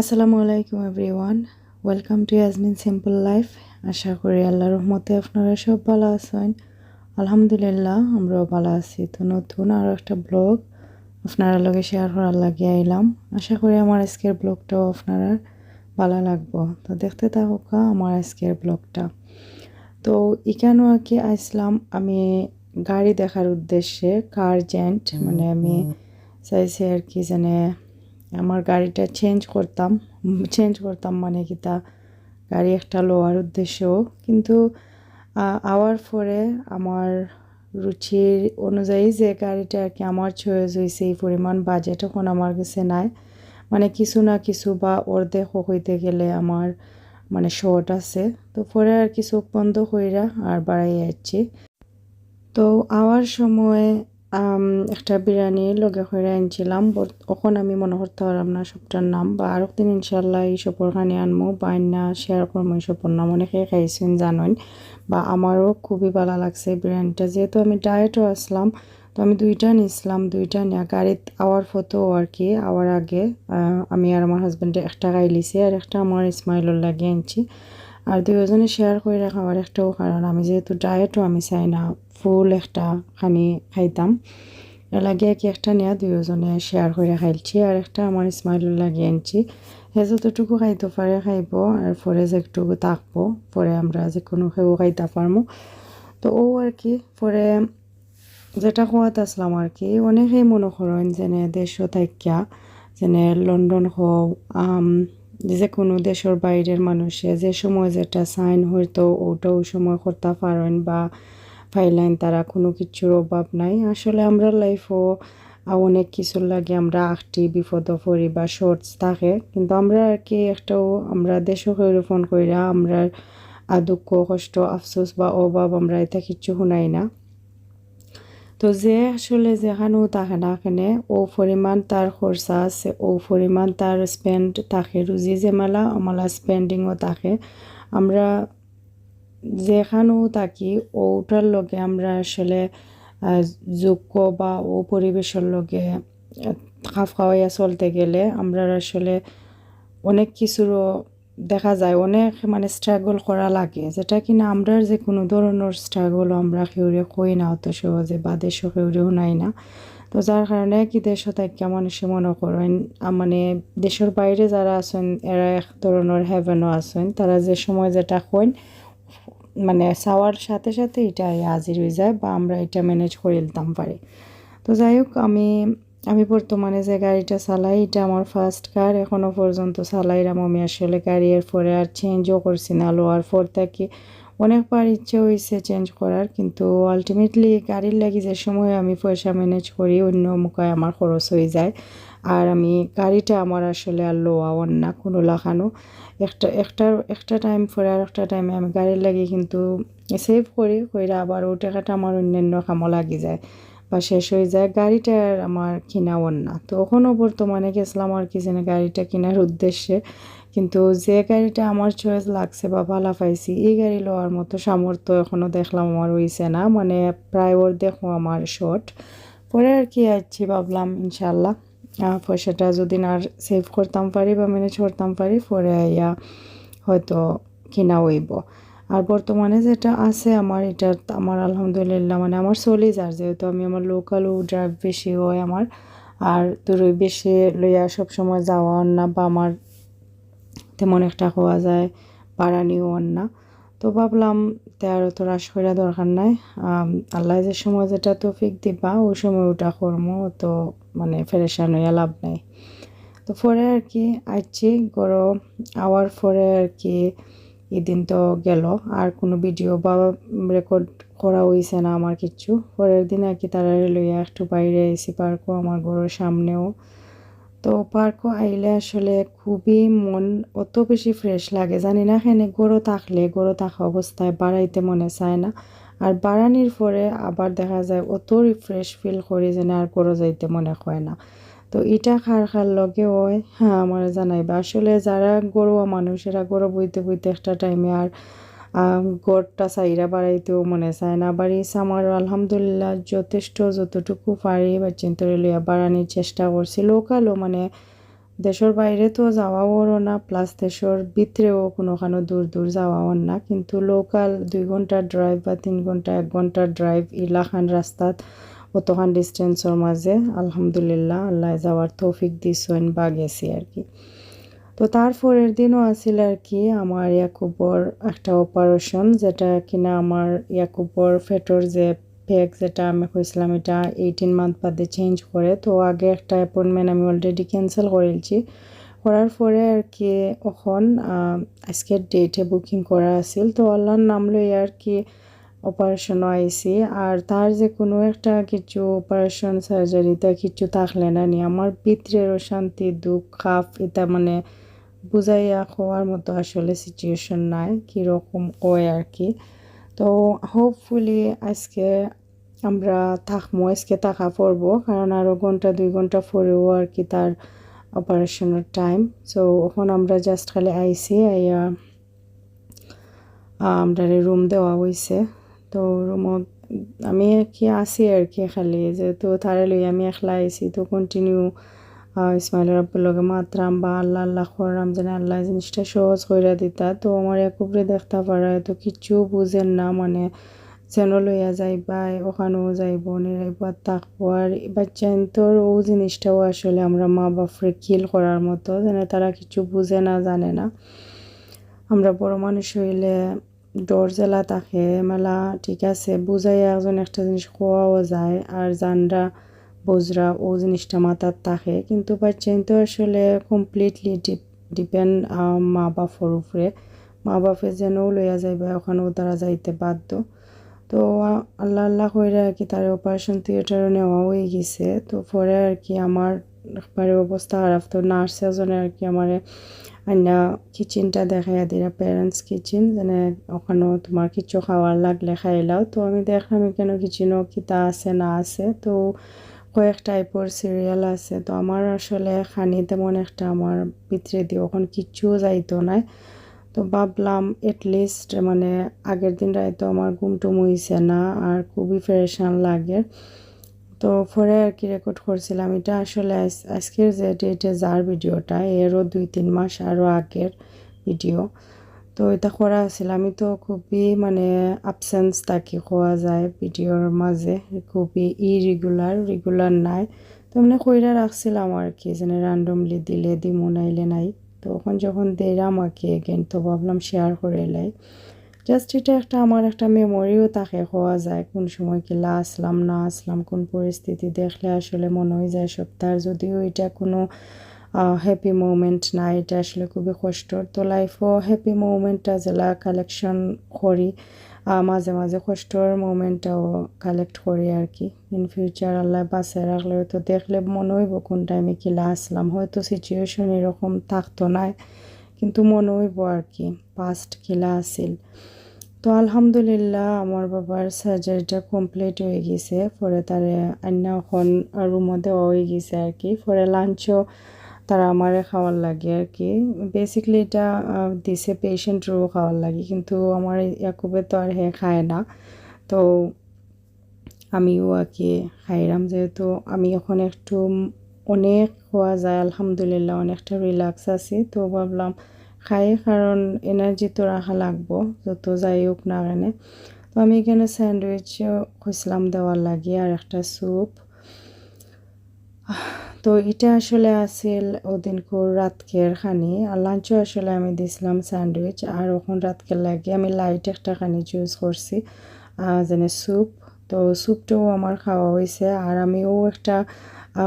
আসসালামু আলাইকুম everyone. Welcome to Yasmin simple life আশা করি আল্লাহ রহমতে আপনারা সব ভালো আছেন। আলহামদুলিল্লাহ আমরাও ভালো আছি। তো নতুন আরও একটা ব্লগ আপনারা লগে শেয়ার করার লাগে আইলাম। আশা করি আমার আজকের ব্লগটাও আপনারা ভালো লাগবো। তো দেখতে থাকুকা আমার আজকের ব্লগটা। তো এখানেও আর কি আসলাম আমি গাড়ি দেখার উদ্দেশ্যে কার জেন্ট মানে আমি চাইছি আর কি জানে আমার গাড়িটা চেঞ্জ করতাম। চেঞ্জ করতাম মানে কি তা? গাড়ি একটা লোয়ার উদ্দেশ্যও। কিন্তু আওয়ার পরে আমার রুচির অনুযায়ী যে গাড়িটা আর কি আমার চয়েস হয়েছে এই পরিমাণ বাজেট এখন আমার কাছে নাই। মানে কিছু না কিছু বা অর্ধেক হইতে গেলে আমার মানে শর্ট আছে। তো পরে আর কি চোখ বন্ধ কইরা আর বাড়াই যাচ্ছি। তো আওয়ার সময় একটা বিরিয়ানি লগে করে আনছিলাম তখন আমি মনে করতে পারলাম না সবটার নাম, বা আর একদিন ইনশাল্লাহ এই সপর খানি আনমো, বা না শেয়ার করব এই সপর নাম, অনেকে খাইছেন জানেন বা আমারও খুবই ভালো লাগছে বিরিয়ানিটা, যেহেতু আমি ডায়েটও আসলাম, তো আমি দুইটা নিয়েছিলাম দুইটা নেওয়া গাড়িত আওয়ার ফটো আর কি, আওয়ার আগে আমি আর আমার হাজব্যান্ডে একটা গাই লিছি, আর একটা আমার ইসমাইলর লাগিয়ে আনছি। আর দুজনে শেয়ার করে খাওয়ার একটাও কারণ। আমি যেহেতু ডায়েটও আমি চাই না ফুল একটা খানি খাইতাম। এর লাগে কি একটা নেওয়া দুজনে শেয়ার করে খাইছি আর একটা আমার স্মাইল লাগিয়ে আনছি। সে যতটুকু খাইতে পারে খাইব, আর পরে যেটুকু থাকব, পরে আমরা যে কোনো খেয়েও খাইতে পারব তো ও আর কি, পরে যেটা খোয়াত আসলাম আর কি, অনেকেই মনে করেন যেনে দেশ থাকিয়া যেনে লন্ডন হোক যে কোনো দেশের বাইরের মানুষে যে সময় যেটা সাইন হইতো ওটা ওই সময় করতে পারেন বা পাইলেন তারা কোনো কিছুর অভাব নাই। আসলে আমরা লাইফও অনেক কিছুর লাগে আমরা আটটি বিপদ পড়ি বা শর্টস থাকে। কিন্তু আমরা আর কি একটাও আমরা দেশকে ফোন করিরা আমরা দুঃখ কষ্ট, আফসোস বা অভাব আমরা এটা কিচ্ছু শুনাই না। তো যে আসলে যেখানেও থাকে না এখানে ও পরিমাণ তার খরচা আছে, ও পরিমাণ তার স্পেন্ড থাকে রুজি জেমালা আমালা স্পেন্ডিংও থাকে আমরা যেখানেও থাকি ওটার লগে আমরা আসলে যোগ্য বা ও পরিবেশের লগে খাপ খাওয়াইয়া চলতে গেলে আমরা আসলে অনেক কিছুরও দেখা যায় অনেক মানে স্ট্রাগল করা লাগে। যেটা কিনা আমরা যে কোনো ধরনের স্ট্রাগল আমরা কেউরে কই না অত সহজে বা দেশ কেউরেও নাই না। তো যার কারণে কি দেশ থাকে মানুষে মনে করেন মানে দেশের বাইরে যারা আছেন, এরা এক ধরনের হ্যাভেনও আছেন। তারা যে সময় যেটা কইন মানে চাওয়ার সাথে সাথে এটা হাজির হয়ে যায় বা আমরা এটা ম্যানেজ করে নিতাম পারি। তো যাই হোক, আমি আমি বর্তমানে যে গাড়িটা চালাই, এটা আমার ফার্স্ট কার এখনও পর্যন্ত চালাইলাম। আমি আসলে গাড়ি পরে আর চেঞ্জও করছি না লোয়ার পর থেকে। অনেকবার ইচ্ছে হয়েছে চেঞ্জ করার, কিন্তু আলটিমেটলি গাড়ির লাগি যে সময় আমি পয়সা ম্যানেজ করি, অন্য মুখায় আমার খরচ হয়ে যায়। আর আমি গাড়িটা আমার আসলে আর লোয়া না, কোনো লাখানো একটা একটা একটা টাইম পরে আর একটা টাইমে আমি গাড়ির লাগি কিন্তু সেভ করি, কইরা আবার ও টাকাটা আমার অন্যান্য কামও লাগি যায়। বা শেষ হয়ে যায়, গাড়িটা আমার কিনাও না তো ওখানেও বর্তমানে গেছিলাম আর কি যেন গাড়িটা কেনার উদ্দেশ্যে। কিন্তু যে গাড়িটা আমার চয়েস লাগছে বা ভালো পাইছি, এই গাড়ি লওয়ার মতো সামর্থ্য এখনও দেখলাম আমার হইছে না। মানে প্রায় ওর দেখো আমার শর্ট পরে আর কি আছি ভাবলাম ইনশাল্লাহ পয়সাটা যদি না সেভ করতাম পারি বা ম্যানেজ করতাম পারি, পরে আইয়া হয়তো কিনা হইব। আর বর্তমানে যেটা আছে আমার, এটা আমার আলহামদুলিল্লাহ মানে আমার চলি যার যেহেতু আমি আমার লোকালও ড্রাইভ বেশি হয় আমার, আর দূরে বেশি লইয়া সবসময় যাওয়া না বা আমার তেমন একটা হওয়া যায় পাড়া নিও না তো ভাবলাম, তে আর তো রাস করা দরকার নাই। আল্লাহ যে সময় যেটা তৌফিক দিবা ওই সময় ওটা কর্ম, তো মানে ফেরেশান হইয়া লাভ নাই। তো পরে আর কি, আইছি, গরম, আওয়ার পরে আর কি এদিন তো গেল, আর কোনো ভিডিও বা রেকর্ড করা হয়েছে না আমার কিছু পরের দিন আর কি তারা লইয়া একটু বাইরে এসি পার্কও আমার ঘরের সামনেও। তো পার্কও আইলে আসলে খুবই মন অত বেশি ফ্রেশ লাগে। জানি না এখানে গরো থাকলে গরো থাকা অবস্থায় বাড়াইতে মনে চায় না। আর বাড়ানির পরে আবার দেখা যায় অত রিফ্রেশ ফিল করি যেন আর গরো যাইতে মনে হয় না। তো এটা খার খার লগে ওই হ্যাঁ আমার জানাইবা। আসলে যারা গরুয়া মানুষেরা গরু বইতে বইতে একটা টাইমে আর গড়টা সাইরা বাড়াইতেও মনে চায় না। বাড়িয়েছে আমার আলহামদুলিল্লাহ যথেষ্ট যতটুকু পারি বা চিন্তরে লইয়া বাড়ানোর চেষ্টা করছি। লোকালও মানে দেশের বাইরে তো যাওয়াও না প্লাস দেশের ভিতরেও কোনোখানো দূর দূর যাওয়াও না। কিন্তু লোকাল দুই ঘণ্টার ড্রাইভ বা তিন ঘণ্টা, এক ঘণ্টার ড্রাইভ ইলাখান রাস্তাত অতখান ডিস্টেন্সের মাঝে, আলহামদুলিল্লাহ, আল্লাহ যাওয়ার তৌফিক দিছেন বা গেছি আর কি। তো তারপরের দিনও আছিল আর কি, আমার ইয়াকুবর একটা অপারেশন যেটা কিনা আমার ইয়াকুবর ফেটোর যে প্যাক যেটা আমি কইছিলাম, এটা এইটিন মান্থ বাদে চেঞ্জ করে। তো আগে একটা অ্যাপয়েন্টমেন্ট আমি অলরেডি ক্যান্সেল করেছি করার পরে আর কি এখন আজকের ডেটে বুকিং করা আছিল। তো আল্লাহর নাম লই আর কি অপারেশনও আইসি। আর তার যে কোনো একটা কিছু অপারেশন সার্জারিতে কিছু থাকলে না নি। আমার ভিতরের অশান্তি দুঃখ খাফ এটা মানে বুঝাইয়া খাওয়ার মতো আসলে সিচুয়েশন নাই, কীরকম কয় আর কি। তো হোপফুলি আজকে আমরা থাকব আজকে থাকা পড়ব, কারণ আরও ঘণ্টা, দুই ঘণ্টা পরেও আর কি তার অপারেশনের টাইম সো এখন আমরা জাস্ট খালি আইসি, আইয়া আমরা রুম দেওয়া হয়েছে তো রুমত আমি কি আছি আর কি খালি, যেহেতু তারে লই আমি একলা আইছি তো কন্টিনিউ ইসমাইলের আব্বুর লগে মাত্রাম বা আল্লাহ আল্লাহ করলাম যেন আল্লাহ জিনিসটা সহজ করে দিতা। তো আমার একুবরে দেখতে পারা তো কিচ্ছু বুঝেন না মানে যেন লইয়া যাইবাই, ওখানেও যাইব নিরাইব থাকব আর বাচ্চা তোর ও জিনিসটাও আসলে আমরা মা বাপরে কিল করার মতো, যেন তারা কিছু বুঝে না, জানে না। আমরা বড় মানুষ হইলে ডর থাকে মেলা, ঠিক আছে বুঝাই একজন একটা জিনিস খোয়াও যায় আর জানরা বজরা ও জিনিসটা মাথার থাকে, কিন্তু বাচ্চাইন তো আসলে কমপ্লিটলি ডিপেন্ড মা বাপর উপরে মা বাপে যেন লইয়া যাইবে ওখানেও তারা যাইতে বাধ্য। তো আল্লাহ আল্লাহ করে আর কি তার অপারেশন থিয়েটারও নেওয়া হয়ে গেছে। তো, পরে আর কি আমার একবারে অবস্থা খারাপ। তো নার্স এজনে আর কি আমার আইনা কিচেনটা দেখাইয়া দিরা প্যারেন্টস কিচেন যেনে ওখানেও তোমার কিছু খাওয়ার লাগলে খাইলাও। তো আমি দেখলাম কেন কিচেনও কিতা আছে, না আছে। তো কয়েক টাইপের সিরিয়াল আছে। তো আমার আসলে খানি তেমন একটা আমার ভিতরে দিয়ে ওখান কিচ্ছু যাইতো নাই। তো ভাবলাম এটলিস্ট মানে আগের দিন রাইতো আমার ঘুমটুম হইছে না, আর খুবই ফ্রেশান লাগে। তো পরে আর কি রেকর্ড করছিলাম। এটা আসলে আজকের যে ডেটে যার ভিডিওটা এরও দুই, তিন মাস আরও আগের ভিডিও তো এটা করা আছিল। আমি তো খুবই মানে আবসেন্স থাকি খোয়া যায় ভিডিওর মাঝে খুবই ইরেগুলার রেগুলার নাই। তো এমনি কইরা রাখছিলাম আর কি, যেন র্যান্ডমলি দিলে, দিমো, নাইলে নাই। তো ওখান যখন দিলাম আর কি এগেন তো ভাবলাম শেয়ার করে লাই। জাস্ট এটা একটা, আমার একটা মেমোরিও তাকে হওয়া যায়। কোন সময় কিলা আসলাম, না আসলাম, কোন পরিস্থিতি দেখলে আসলে মনে হয়ে যায় সপ্তাহ যদিও এটা কোনো হ্যাপি মুমেন্ট না, এটা আসলে খুবই কষ্টর। তো লাইফও হ্যাপি মুমেন্টটা যেলা কালেকশন করি। মাঝে মাঝে কষ্টর মুমেন্টটাও কালেক্ট করি আর কি। ইন ফিউচার আল্লাহ বাসে রাখলে হয়তো দেখলে মনে হইব কোন টাইমে কিলা আসলাম। হয়তো সিচুয়েশন এরকম থাকতো না। কিন্তু মনে হইব আর কি পাস্ট কিলা আসিল তো আলহামদুলিল্লাহ আমার বাবার সার্জারিটা কমপ্লিট হয়ে গেছে, পরে তারে অন্য এখন রুমও দেওয়া হয়ে গেছে আর কি। পরে লাঞ্চও তারা আমারে খাওয়ার লাগে আর কি। বেসিকলি এটা দিছে পেশেন্টেরও খাওয়ার লাগে, কিন্তু আমার ইয়াকুবে তো আর হে খায় না। তো আমিও আর কি খাইলাম যেহেতু আমি এখন একটু অনেক খাওয়া যায়, আলহামদুলিল্লাহ অনেকটা রিল্যাক্স আছি। তো ভাবলাম খাই, কারণ এনার্জি তো রাখা লাগবো, যত যাই হোক না কেন। তো আমি এখানে স্যান্ডউইচ খুঁজলাম দেওয়ার লাগে, আর একটা স্যুপ তো এটা আসলে আসিল ওদিনকুর রাতকের খানি, আর লাঞ্চও আসলে আমি দিছিলাম স্যান্ডউইচ আর ওখান রাতকের লাগে আমি লাইট একটা খানি চুজ করছি যেনে স্যুপ তো স্যুপটাও আমার খাওয়া হয়েছে আর আমিও একটা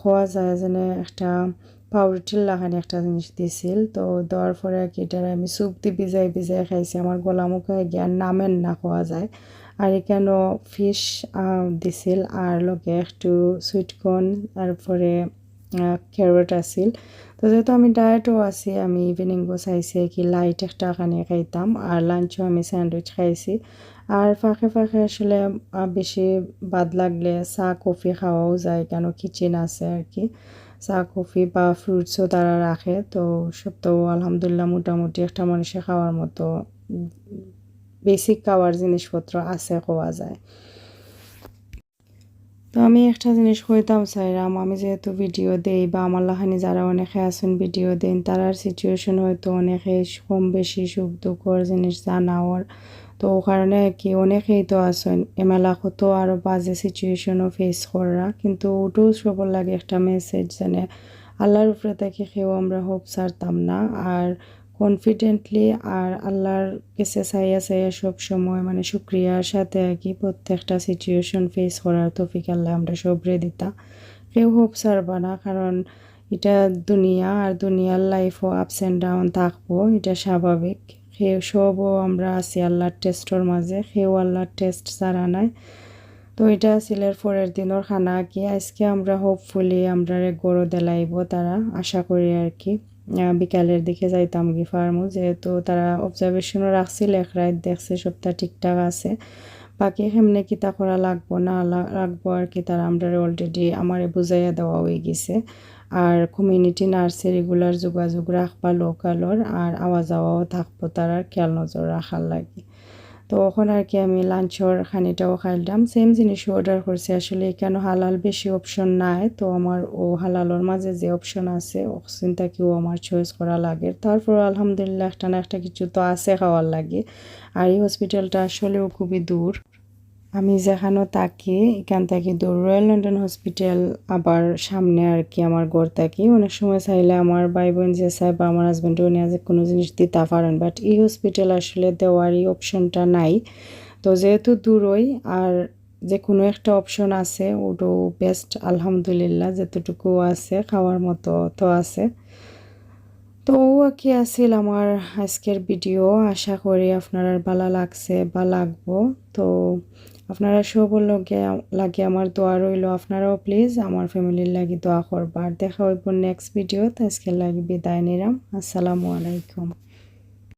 খাওয়া যায় যেনে একটা পাউরুটির লাগানি একটা জিনিস দিছিল, তো দেওয়ার পরে কি এটার আমি স্যুপ দিয়ে ভিজাই ভিজাই খাইছি। আমার গলা মুখে গিয়ে নামেন না খাওয়া যায়। আর এখানেও ফিশ দিছিল, আর লগে একটু সুইটকর্ন তারপরে ক্যারট আছিল। তো যেহেতু আমি ডায়েটও আছি, আমি ইভিনিংও চাইছি কি লাইট একটা খানি খাইতাম, আর লাঞ্চও আমি স্যান্ডউইচ খাইছি। আর ফাঁকে ফাঁকে আসলে বেশি বাদ লাগলে চা, কফি খাওয়াও যায়, কেন কিচেন আছে আর কি। চা, কফি বা ফ্রুটসও তারা রাখে। তো সব তো আলহামদুলিল্লাহ মোটামুটি একটা মানুষের খাওয়ার মতো বেসিক খাওয়ার জিনিসপত্র আছে খাওয়া যায়। তো আমি একটা জিনিস কইতাম চাইরাম আমি যেহেতু ভিডিও দেই বা আমার লাহানি যারা অনেকে আছেন ভিডিও দেন, তারার সিচুয়েশন হয়তো অনেকে কম বেশি সুখ দুঃখর জিনিস জানাওয়ার তো ও কারণে কি অনেকেই তো আছেন এমেলাকতো আরও বাজে সিচুয়েশনও ফেস করা কিন্তু ওটাও সবর লাগে একটা মেসেজ জানে, আল্লাহর উপরে থেকে কেউ আমরা হোপ ছাড়তাম না। আর কনফিডেন্টলি আর আল্লাহর কাছে চাইয়া চাইয়া সব সময় মানে শুক্রিয়ার সাথে আর কি প্রত্যেকটা সিচুয়েশন ফেস করার তফিক আল্লাহ আমরা সবরে দিতা। কেউ হোপ ছাড়বা না, কারণ এটা দুনিয়া, আর দুনিয়ার লাইফও আপস অ্যান্ড ডাউন থাকব, এটা স্বাভাবিক। সে সবও আমরা আছি আল্লাহর টেস্টর মাঝে। সেও আল্লাহর টেস্ট ছাড়া নাই। তো এটা সিলের পরের দিনের খানা কি? আজকে আমরা হোপফুলি আমরা গরু দেলাইব তারা। আশা করি আর কি। বিকালের দিকে যাইতাম কি ফার্মও যেহেতু তারা অবজারভেশনও রাখছিল, এক রাত দেখছে সবটা ঠিকঠাক আছে। বাকি কেমনে কিতা করা লাগবো, না রাখব আর কি তারা আমরা অলরেডি আমারে বুঝাইয়া দেওয়া হয়ে গেছে। আর কমিউনিটি নার্সের রেগুলার যোগাযোগ রাখবা লোকালর আর আওয়া যাওয়াও থাকব তার আর খেয়াল নজর রাখার লাগে। তো ওখানে আর কি আমি লাঞ্চর খানিটাও খাইলাম। সেম জিনিস অর্ডার করছি। আসলে এখানে হালাল বেশি অপশন নাই? তো আমার ও হালালোর মাঝে যে অপশন আছে চিন্তা কেউ আমার চয়েস করা লাগে। তারপর আলহামদুলিল্লাহ একটা না একটা কিছু তো আছে খাওয়ার লাগে। আর এই হসপিটালটা আসলেও খুবই দূর। আমি যেখানে থাকি, এখান থেকে দূর রয়্যাল লন্ডন হসপিটাল আবার সামনে আর কি আমার ঘর থাকি। অনেক সময় চাইলে আমার ভাই বোন যে চাই বা আমার হাজব্যান্ডও নিয়ে যে কোনো জিনিস দিতে পারেন বাট এই হসপিটাল আসলে দেওয়ারই অপশনটা নাই। তো যেহেতু দূরই আর যে কোনো একটা অপশন আছে, ওটাও বেস্ট আলহামদুলিল্লাহ, যতটুকু আছে, খাওয়ার মতো তো আছে। তো ও কি আছিল আমার আজকের ভিডিও আশা করি আপনার ভালো লাগছে বা লাগবো। তো আপনারা সব লগে লাগে আমার দোয়া রইল আপনারাও প্লিজ আমার ফ্যামিলির লাগে দোয়া করবার। দেখা হইব নেক্সট ভিডিও আজকে লাগি বিদায় নিলাম। আসসালামু আলাইকুম।